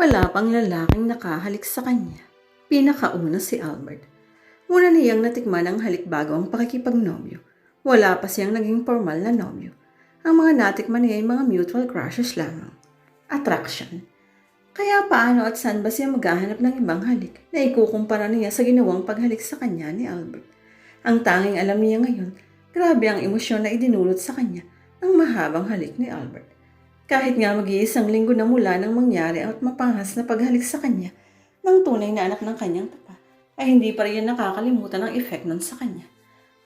Wala pang lalaking nakahalik sa kanya. Pinakauna si Albert. Una niyang natikman ang halik bago ang pakikipagnobyo. Wala pa siyang naging formal na nobyo. Ang mga natikman niya ay mga mutual crushes lamang. Attraction. Kaya paano at saan ba siya maghahanap ng ibang halik na ikukumpara niya sa ginawang paghalik sa kanya ni Albert? Ang tanging alam niya ngayon, grabe ang emosyon na idinulot sa kanya ng mahabang halik ni Albert. Kahit nga mag-iisang linggo na mula nang mangyari at mapanghas na paghalik sa kanya ng tunay na anak ng kanyang papa, ay hindi pa rin nakakalimutan ang effect nun sa kanya.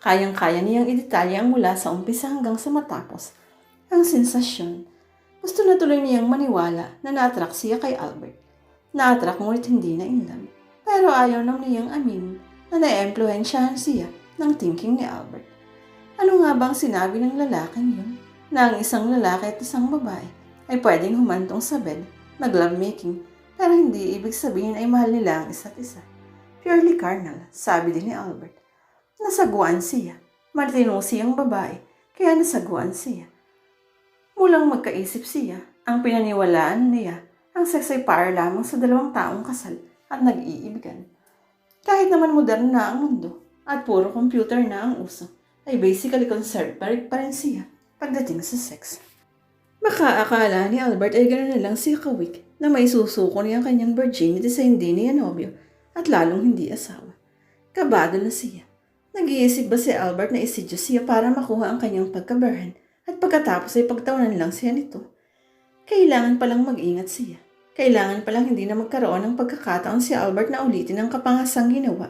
Kayang-kaya niyang idetalye ang mula sa umpisa hanggang sa matapos. Ang sensasyon. Gusto na tuloy niyang maniwala na na-attract siya kay Albert. Na-attract ngunit hindi na in. Pero ayaw naman niyang aminin na na-empluensyahan siya ng thinking ni Albert. Ano nga bang sinabi ng lalaking yun? Na ang isang lalaki at isang babae ay pwedeng humantong sa bed, mag-lovemaking, pero hindi ibig sabihin ay mahal nila ang isa't isa. Purely carnal, sabi din ni Albert. Nasaguan siya. Matino siyang babae, kaya nasaguan siya. Mulang magkaisip siya, ang pinaniwalaan niya, ang sex ay para lamang sa dalawang taong kasal at nag-iibigan. Kahit naman modern na ang mundo at puro computer na ang uso, ay basically rin, pa rin siya pagdating sa sex. Baka akala ni Albert ay gano'n na lang si Kawik na may susuko niya ang kanyang virginity sa hindi niya nobyo at lalong hindi asawa. Kabado na siya. Nag-iisip ba si Albert na isidyo siya para makuha ang kanyang pagkabarhan at pagkatapos ay pagtawanan lang siya nito? Kailangan palang mag-ingat siya. Kailangan palang hindi na magkaroon ng pagkakataon si Albert na ulitin ang kapangasang ginawa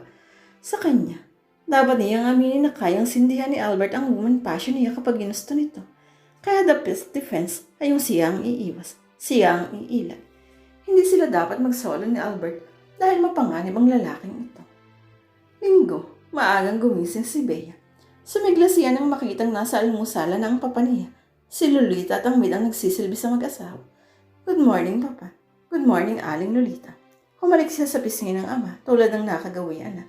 sa kanya. Dapat niyang aminin na kayang sindihan ni Albert ang woman passion niya kapag ginusto nito. Kaya the best defense ay yung siya iiwas, siya ang iilag. Hindi sila dapat magsolo ni Albert dahil mapanganib ang lalaking ito. Linggo, maagang gumising si Bea. Sumigla siya nang makitang nasa almusala na ang papa niya. Si Lolita at ang maid ang nagsisilbi sa mag-asawa. Good morning, Papa. Good morning, Aling Lolita. Humalik siya sa pisngi ng ama tulad ng nakagawian na.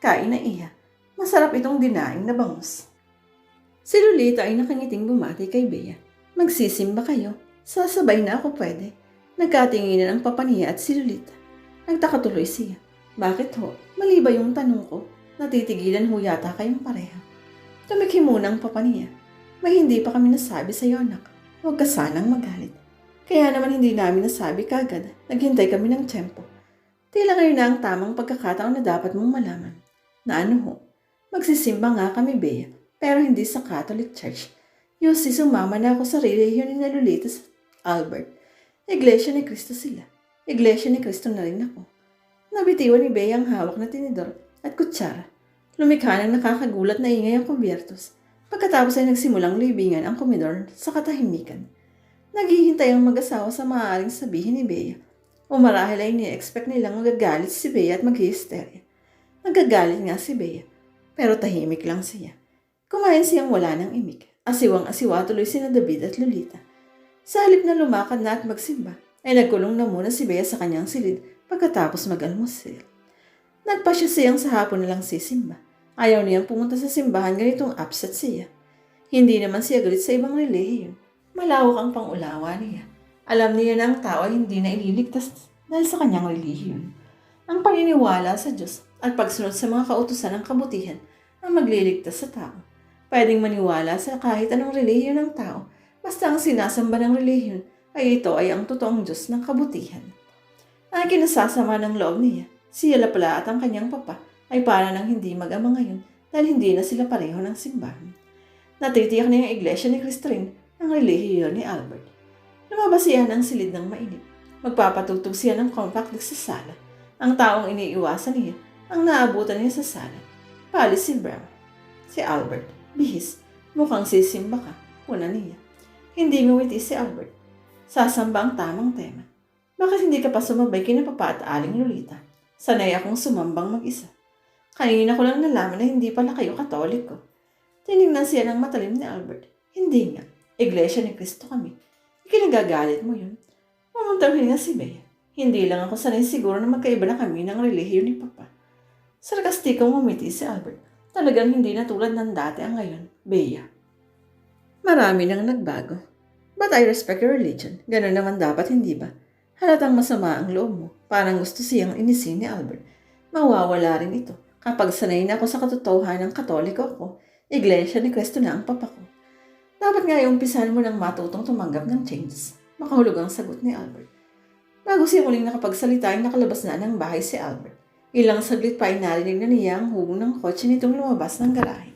Kain na iya. Masarap itong dinaing na bangus. Si Lolita ay nakangiting bumati kay Bea. Magsisimba kayo. Sasabay na ako pwede. Nagkatinginan ang papa niya at si Lolita. Nagtaka tuloy siya. Bakit ho? Mali ba yung tanong ko? Natitigilan ho yata kayong pareha. Tumikhi muna ang papa niya. May hindi pa kami nasabi sa iyo, anak. Huwag ka sanang magalit. Kaya naman hindi namin nasabi kagad. Naghintay kami ng tiyempo. Tila ngayon na ang tamang pagkakataon na dapat mong malaman. Na ano ho? Magsisimba nga kami, Bea. Pero hindi sa Catholic Church. Yusi, sumama na ako sa relihiyon ni Lolita sa Albert. Iglesia ni Cristo sila. Iglesia ni Cristo na rin ako. Nabitiwan ni Bea ang hawak na tinidor at kutsara. Lumikha ng nakakagulat na ingay ang kubyertos. Pagkatapos ay nagsimulang libingan ang komedor sa katahimikan. Naghihintay ang mag-asawa sa maaaring sabihin ni Bea. O marahil ay ni-expect nilang magagalit si Bea at mag-hysteria. Nagagalit nga si Bea, pero tahimik lang siya. Kumain siyang wala ng imik. Asiwang asiwa tuloy sina David at Lolita. Sa halip na lumakad na at magsimba, ay nagkulong na muna si Bea sa kanyang silid pagkatapos mag-almusal. Nagpasya siyang sa hapon na lang sisimba. Ayaw niyang pumunta sa simbahan ganitong upset siya. Hindi naman siya galit sa ibang relihiyon. Malawak ang pangulawa niya. Alam niya na ang tao ay hindi na ililigtas dahil sa kanyang relihiyon. Ang paniniwala sa Diyos at pagsunod sa mga kautusan ng kabutihan ang magliligtas sa tao. Pwedeng maniwala sa kahit anong relihiyon ng tao basta ang sinasamba ng relihiyon ay ito ay ang totoong Diyos ng kabutihan. Ang kinasasama ng loob niya, siya pala at ang kanyang papa ay para nang hindi mag-ama ngayon dahil hindi na sila pareho ng simbahan. Natitiyak na yung iglesia ni Cristo rin ang relihiyon ni Albert. Lumabas siya ng silid ng mainit. Magpapatugtog siya ng compact sa sala. Ang taong iniiwasan niya, ang naabutan niya sa sala. Palis si Brown. Si Albert. Bihis. Mukhang sisimba ka. Una niya. Hindi ngumiti si Albert. Sasamba ang tamang tema. Bakit hindi ka pa sumabay kina Papa at Aling Lolita? Sanay akong sumambang mag-isa. Kanina ko lang nalaman na hindi pala kayo katoliko. Tinignan siya ng matalim ni Albert. Hindi nga. Iglesia ni Cristo kami. Ikinagagalit mo yun. Mamuntahin nga si Bea. Hindi lang ako sanay siguro na magkaiba na kami ng relihiyon ni Papa. Sarkastikong umiti si Albert. Talagang hindi na tulad ng dati ang ngayon, Bea. Marami nang nagbago. But I respect your religion. Ganun naman dapat, hindi ba? Halatang masama ang loob mo. Parang gusto siyang inisin ni Albert. Mawawala rin ito. Kapag sanay na ako sa katotohanan ng katoliko ko, iglesia ni Cristo na ang papa ko. Dapat nga umpisan mo nang matutong tumanggap ng changes. Makahulog ang sagot ni Albert. Bago siya muling nakapagsalita ay nakalabas na ng bahay si Albert. Ilang saglit pa ay narinig na niya ang hugong ng kotse nitong lumabas ng garahe.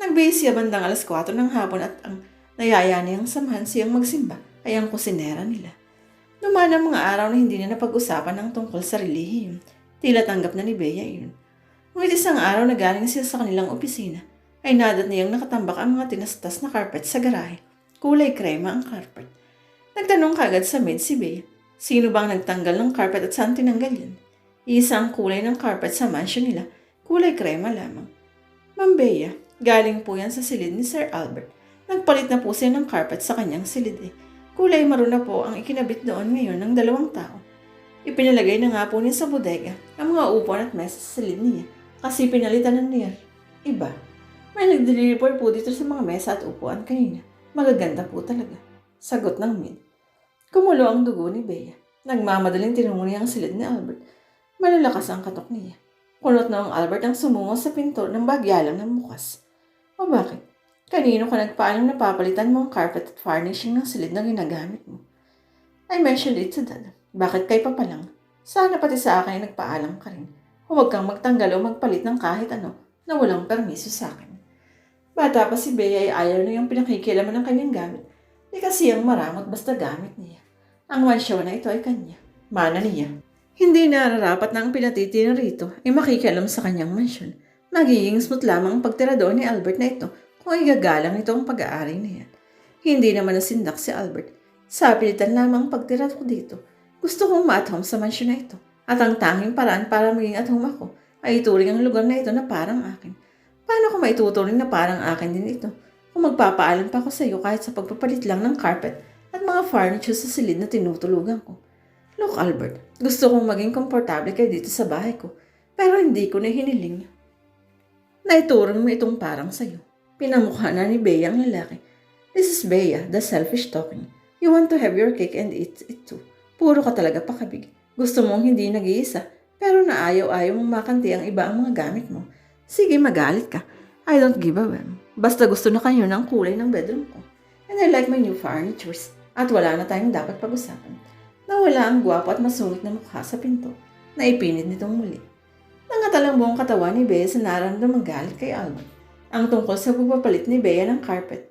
Nagbihis siya bandang alas 4 ng hapon at ang nayaya niyang samahan siyang magsimba ay ang kusinera nila. Dumaan ang mga araw na hindi na napag-usapan ng tungkol sa relihiyon. Tila tanggap na ni Bea yun. Ngunit isang araw na galing siya sa kanilang opisina, ay nadat niyang nakatambak ang mga tinastas na carpet sa garahe. Kulay krema ang carpet. Nagtanong kagad sa maid si Bea, sino bang nagtanggal ng carpet at saan tinanggal yan? Isa ang kulay ng carpet sa mansion nila, kulay krema lamang. Ma'am Bea, galing po yan sa silid ni Sir Albert. Nagpalit na po siya ng carpet sa kanyang silid eh. Kulay maroon na po ang ikinabit doon ngayon ng dalawang tao. Ipinalagay na nga po niya sa bodega ang mga upuan at mesa sa silid niya kasi pinalitan na niya. Iba. May nag-deliver po dito sa mga mesa at upuan kanina. Magaganda po talaga. Sagot ng maid. Kumulo ang dugo ni Bea. Nagmamadaling tinungo niya ang silid ni Albert. Malalakas ang katok niya. Kunot na ang Albert ang sumungo sa pinto ng bagyalang ng bukas. O bakit? Kanino ka nagpaalam na papalitan mo ang carpet at furnishing ng silid na ginagamit mo? I mentioned it to dad. Bakit kay papa lang? Sana pati sa akin ay nagpaalam ka rin. Huwag kang magtanggal o magpalit ng kahit ano na walang permiso sa akin. Bata pa si Bea ay ayaw na yung pinakikilaman ng kanyang gamit. Di kasi ang maramot basta gamit niya. Ang mansyon na ito ay kanya. Mana niya. Hindi nararapat na ang pinatitira rito ay makikialam sa kanyang mansyon. Magiging smooth lamang ang pagtira doon ni Albert na ito kung igagalang ito ang pag-aari na yan. Hindi naman nasindak si Albert. Sa pilitan lamang ang pagtira ko dito. Gusto kong home sa mansyon na ito. At ang tanging paraan para maging at home ako ay ituring ang lugar na ito na parang akin. Paano ko maituturing na parang akin din ito? Kung magpapaalam pa ako sa iyo kahit sa pagpapalit lang ng carpet at mga furniture sa silid na tinutulugan ko. Look, Albert, gusto kong maging komportable kayo dito sa bahay ko, pero hindi ko na hiniling. Naituring mo itong parang sa'yo. Pinamukha na ni Bea ang lalaki. This is Bea, the selfish talking. You want to have your cake and eat it too. Puro ka talaga pakabig. Gusto mong hindi nag-iisa, pero naayaw-ayaw mong makanti ang iba ang mga gamit mo. Sige, magalit ka. I don't give a damn. Basta gusto na kayo ng kulay ng bedroom ko. And I like my new furnitures. At wala na tayong dapat pag-usapan. Nawala ang gwapo at masungit na mukha sa pinto. Naipinit nitong muli. Nangatal ang buong katawan ni Bea sa nararamdamang galit kay Albert. Ang tungkol sa pagpapalit ni Bea ng carpet.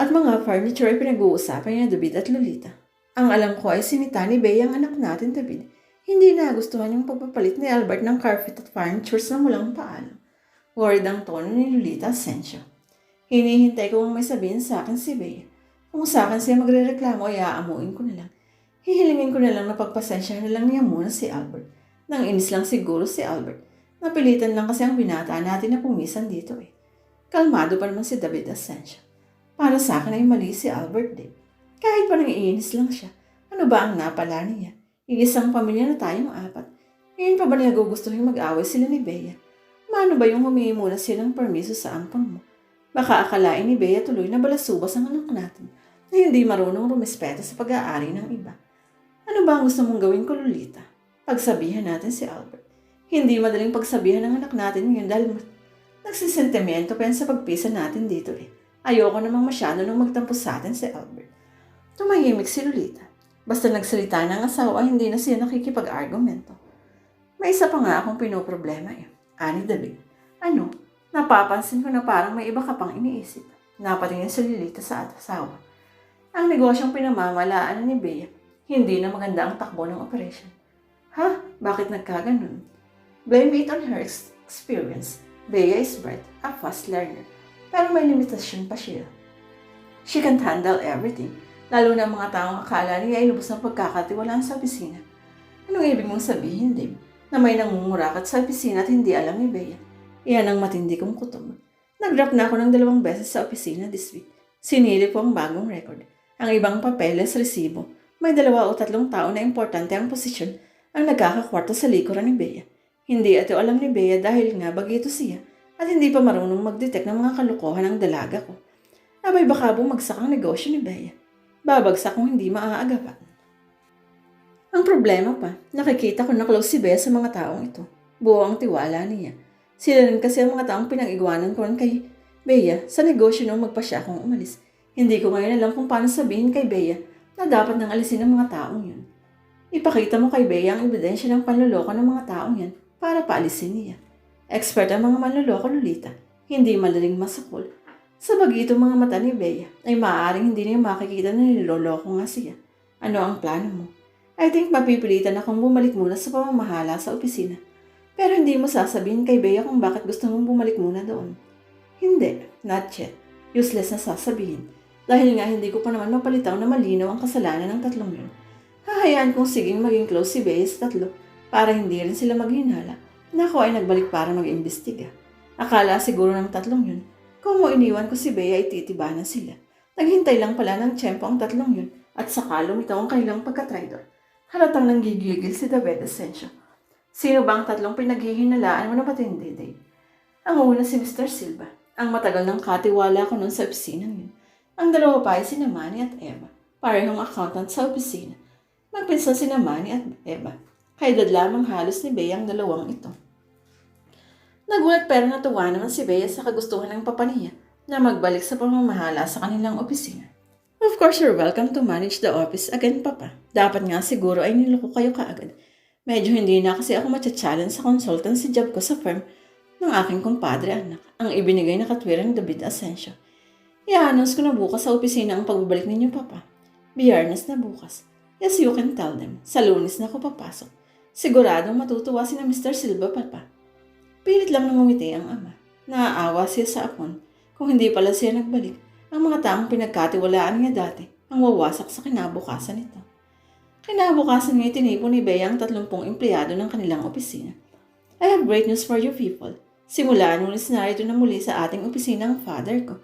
At mga furniture ay pinag-uusapan niya David at Lolita. Ang alam ko ay sinita ni Bea ang anak natin, David. Hindi nagustuhan yung pagpapalit ni Albert ng carpet at furniture sa mulang paalam. Worried ang tono ni Lolita Asensio. Hinihintay ko kung may sabihin sa akin si Bea. Kung sa akin siya magre-reklamo ay ko na lang. Hihilingin ko na lang na pagpasensya na lang niya muna si Albert. Nang inis lang siguro si Albert. Napilitan lang kasi ang binata natin na pumisan dito eh. Kalmado pa naman si David Asensio. Para sa akin ay mali si Albert din. Kahit pa nang iinis lang siya, ano ba ang napala niya? Iisang pamilya na tayong apat. Ngayon pa ba niya gugustuhin mag-away sila ni Bea? Mano ba yung humingi muna sila ng permiso sa ampon mo? Baka akalain ni Bea tuloy na balasubas ang anak natin na hindi marunong rumespeto sa pag-aari ng iba. Ano ba ang gusto mong gawin ko, Lolita? Pagsabihan natin si Albert. Hindi madaling pagsabihan ng anak natin ngayon dahil nagsisentimento pa yan sa pagpisa natin dito eh. Ayoko namang masyado nang magtampo sa atin si Albert. Tumahimik si Lolita. Basta nagsalita ng asawa, hindi na siya nakikipag-argumento. May isa pa nga akong pinoproblema eh. Ani David. Ano? Napapansin ko na parang may iba ka pang iniisip. Napatingin si Lolita sa asawa. Ang negosyong pinamamalaan ni Bea, hindi na maganda ang takbo ng operation. Ha? Bakit nagkaganon? Blame it on her ex- experience. Bea is bright, a fast learner. Pero may limitasyon pa siya. She can't handle everything. Lalo na mga taong akala niya ay lubos ng pagkakatiwalaan sa opisina. Anong ibig mong sabihin, Dave? Na may nangungurakat sa opisina at hindi alam ni Bea. Iyan ang matindi kong kutob. Nag-drop na ako ng dalawang beses sa opisina this week. Sinili po ang bagong record. Ang ibang papeles, resibo. May dalawa o tatlong tao na importante ang posisyon ang nagkakakwarto sa likuran ni Bea. Hindi ito alam ni Bea dahil nga bagito siya at hindi pa marunong mag-detect ng mga kalokohan ng dalaga ko. Abay baka bumagsak ang negosyo ni Bea. Babagsak kung hindi maaagapan. Ang problema pa, nakikita ko na close si Bea sa mga taong ito. Buo ang tiwala niya. Sila rin kasi ang mga taong pinag-igwanan ko rin kay Bea sa negosyo nung magpa siya akong umalis. Hindi ko ngayon alam kung paano sabihin kay Bea na dapat nang alisin ang mga taong yun. Ipakita mo kay Bea ang ebidensya ng panloloko ng mga taong yan para paalisin niya. Expert ang mga manloloko, Lolita. Hindi madaling masakol. Sa bagito mga mata ni Bea ay maaaring hindi niya makikita na niloloko nga siya. Ano ang plano mo? I think mapipilitan akong bumalik muna sa pamamahala sa opisina. Pero hindi mo sasabihin kay Bea kung bakit gusto mong bumalik muna doon. Hindi, not yet. Useless na sasabihin. Dahil nga hindi ko pa naman mapalitaw na malinaw ang kasalanan ng tatlong yun. Hahayaan kong siging maging close si Bea sa tatlo para hindi rin sila maghinala na ako ay nagbalik para mag-imbestiga. Akala siguro ng tatlong yun, kung mo iniwan ko si Bea ay titibanan sila. Naghintay lang pala ng tiyempo ang tatlong yun at saka lumitaw ang kailang pagkatraidor. Halatang nanggigigil si David Asensio. Sino ba ang tatlong pinaghihinalaan mo na matindi, Dave? Ang una si Mr. Silva, ang matagal ng katiwala ko noon sa opisina yun. Ang dalawa pa ay si Manny at Eva, parehong accountant sa opisina. Magpinsan si Manny at Eva. Kaedad lamang halos ni Bea ang dalawang ito. Nagulat pero natuwa naman si Bea sa kagustuhan ng papa niya na magbalik sa pamamahala sa kanilang opisina. Of course, you're welcome to manage the office again, Papa. Dapat nga siguro ay niloko kayo kaagad. Medyo hindi na kasi ako matcha-challenge sa consultancy job ko sa firm ng aking kumpadre anak, ang ibinigay na katwiran David Asensio. I-announce ko na bukas sa opisina ang pagbabalik ninyo, Papa. Biyernes na bukas. Yes, you can tell them. Sa lunes na ako papasok. Siguradong matutuwa si na Mr. Silva, Papa. Pilit lang nangumiti ang ama. Naaawa siya sa apon. Kung hindi pala siya nagbalik, ang mga taong pinagkatiwalaan niya dati ang wawasak sa kinabukasan nito. Kinabukasan niya tinipon ni Bea ang 30 empleyado ng kanilang opisina. I have great news for you people. Simula nung narito na muli sa ating opisina ang father ko.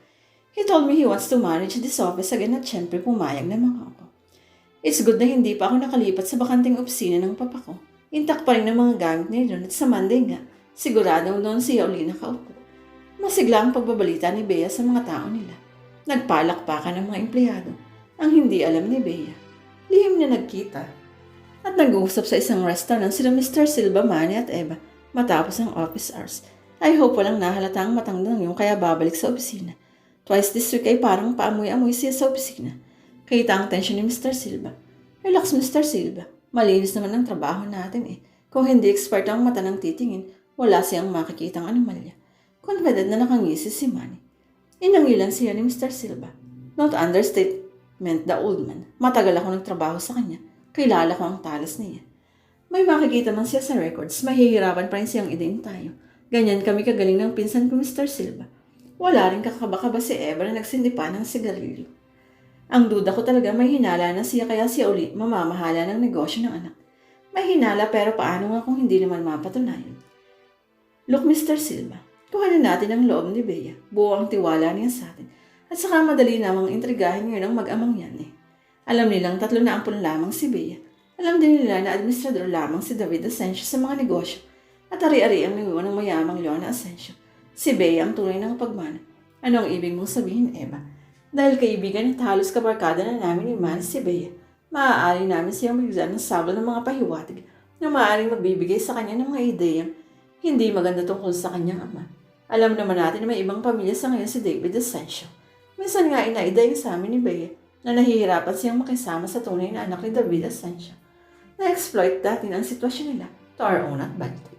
He told me he wants to manage this office again at syempre pumayag naman ako. It's good na hindi pa ako nakalipat sa bakanting opisina ng papa ko. Intact pa rin ang mga gamit niya doon at sa Monday nga, siguradong doon siya uli nakaupo. Masigla ang pagbabalita ni Bea sa mga tao nila. Nagpalakpakan ng mga empleyado ang hindi alam ni Bea. Lihim na nagkita. At nag-uusap sa isang restaurant sila Mr. Silva, Manny at Eva matapos ang office hours. I hope walang nahalata ang matandang yung kaya babalik sa opisina. Twice this week ay parang paamoy-amoy siya sa opisina. Kita ang tensyon ni Mr. Silva. Relax Mr. Silva. Malinis naman ang trabaho natin eh. Kung hindi expert ang mata ng titingin, wala siyang makikitang anomalya. Confident na nakangisi si Manny. Inangilan siya ni Mr. Silva. Not understatement the old man. Matagal ako nagtrabaho sa kanya. Kilala ko ang talas niya. May makikita man siya sa records, mahihirapan pa rin siyang idein tayo. Ganyan kami kagaling ng pinsan ko Mr. Silva. Wala rin kakaba-kaba si Eva na nagsindi ng sigarilyo. Ang duda ko talaga may hinala na siya kaya siya uli mamamahala ng negosyo ng anak. May hinala pero paano nga kung hindi naman mapatunayan? Look, Mr. Silva, kuhanin natin ang loob ni Bea. Buo ang tiwala niya sa atin. At saka madali namang intrigahin ngayon ang mag-amang yan eh. Alam nilang tatlo na ampun lamang si Bea. Alam din nila na administrador lamang si David Asensio sa mga negosyo. At ari-ari ang niwan ng mayamang Leona Asensio. Si Bea ang tunay ng pagmana. Ano ang ibig mong sabihin, Eva? Dahil kaibigan at halos kabarkada na namin ni Man si Bea, maaari namin siyang bigyan ng sabal ng mga pahiwatig na maaaring magbibigay sa kanya ng mga ideya hindi maganda tungkol sa kanyang ama. Alam naman natin na may ibang pamilya sa ngayon si David Asensio. Minsan nga inaiday sa amin ni Bea na nahihirapan siyang makisama sa tunay na anak ni David Asensio. Na-exploit natin ang sitwasyon nila to our own advantage.